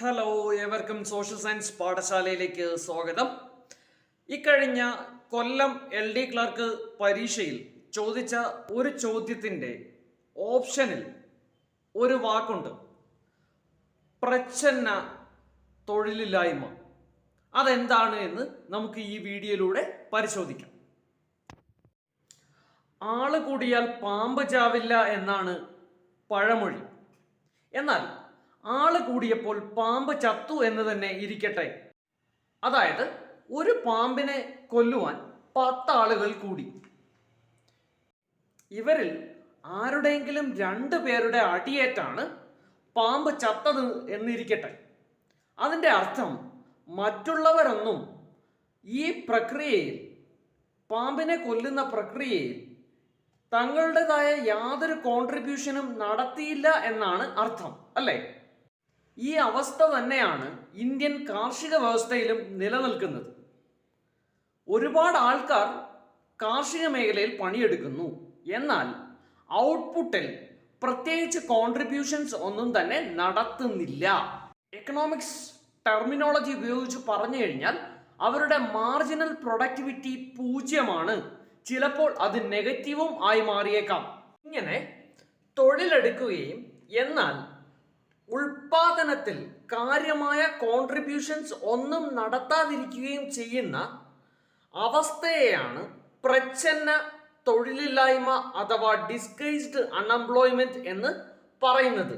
Hello ഏവർക്കും social science പാഠശാലയിലേക്ക് സ്വാഗതം. ഇക്കഴിഞ്ഞ കൊല്ലം എൽ ഡി ക്ലർക്ക് പരീക്ഷയിൽ ചോദിച്ച ഒരു ചോദ്യത്തിന്റെ ഓപ്ഷനിൽ ഒരു വാക്കുണ്ട്. പ്രച്ഛന്ന തൊഴിലില്ലായ്മ. അതെന്താണ് എന്ന് നമുക്ക് ഈ വീഡിയോയിലൂടെ പരിശോധിക്കാം. ആൾ കൂടിയാൽ പാമ്പ് ചാവില്ല എന്നാണ് പഴമൊഴി. എന്നാൽ ആൾ കൂടിയപ്പോൾ പാമ്പ് ചത്തു എന്ന് തന്നെ ഇരിക്കട്ടെ. അതായത് ഒരു പാമ്പിനെ കൊല്ലുവാൻ പത്താളുകൾ കൂടി. ഇവരിൽ ആരുടെയെങ്കിലും രണ്ടു പേരുടെ അടിയേറ്റാണ് പാമ്പ് ചത്തത് എന്നിരിക്കട്ടെ. അതിന്റെ അർത്ഥം മറ്റുള്ളവരൊന്നും ഈ പ്രക്രിയയിൽ പാമ്പിനെ കൊല്ലുന്ന പ്രക്രിയയിൽ തങ്ങളുടേതായ യാതൊരു കോൺട്രിബ്യൂഷനും നടത്തിയില്ല എന്നാണ് അർത്ഥം അല്ലേ? ഈ അവസ്ഥ തന്നെയാണ് ഇന്ത്യൻ കാർഷിക വ്യവസ്ഥയിലും നിലനിൽക്കുന്നത്. ഒരുപാട് ആൾക്കാർ കാർഷിക മേഖലയിൽ പണിയെടുക്കുന്നു. എന്നാൽ ഔട്ട്പുട്ടിൽ പ്രത്യേകിച്ച് കോൺട്രിബ്യൂഷൻസ് ഒന്നും തന്നെ നടത്തുന്നില്ല. എക്കണോമിക്സ് ടെർമിനോളജി ഉപയോഗിച്ച് പറഞ്ഞു കഴിഞ്ഞാൽ അവരുടെ മാർജിനൽ പ്രൊഡക്ടിവിറ്റി പൂജ്യമാണ്. ചിലപ്പോൾ അത് നെഗറ്റീവും ആയി മാറിയേക്കാം. ഇങ്ങനെ തൊഴിലെടുക്കുകയും എന്നാൽ ഉൽപാദനത്തിൽ കാര്യമായ കോൺട്രിബ്യൂഷൻസ് ഒന്നും നടത്താതിരിക്കുകയും ചെയ്യുന്ന അവസ്ഥയെയാണ് പ്രച്ഛന്ന തൊഴിലില്ലായ്മ അഥവാ ഡിസ്ഗൈസ്ഡ് അൺഎംപ്ലോയ്മെന്റ് എന്ന് പറയുന്നത്.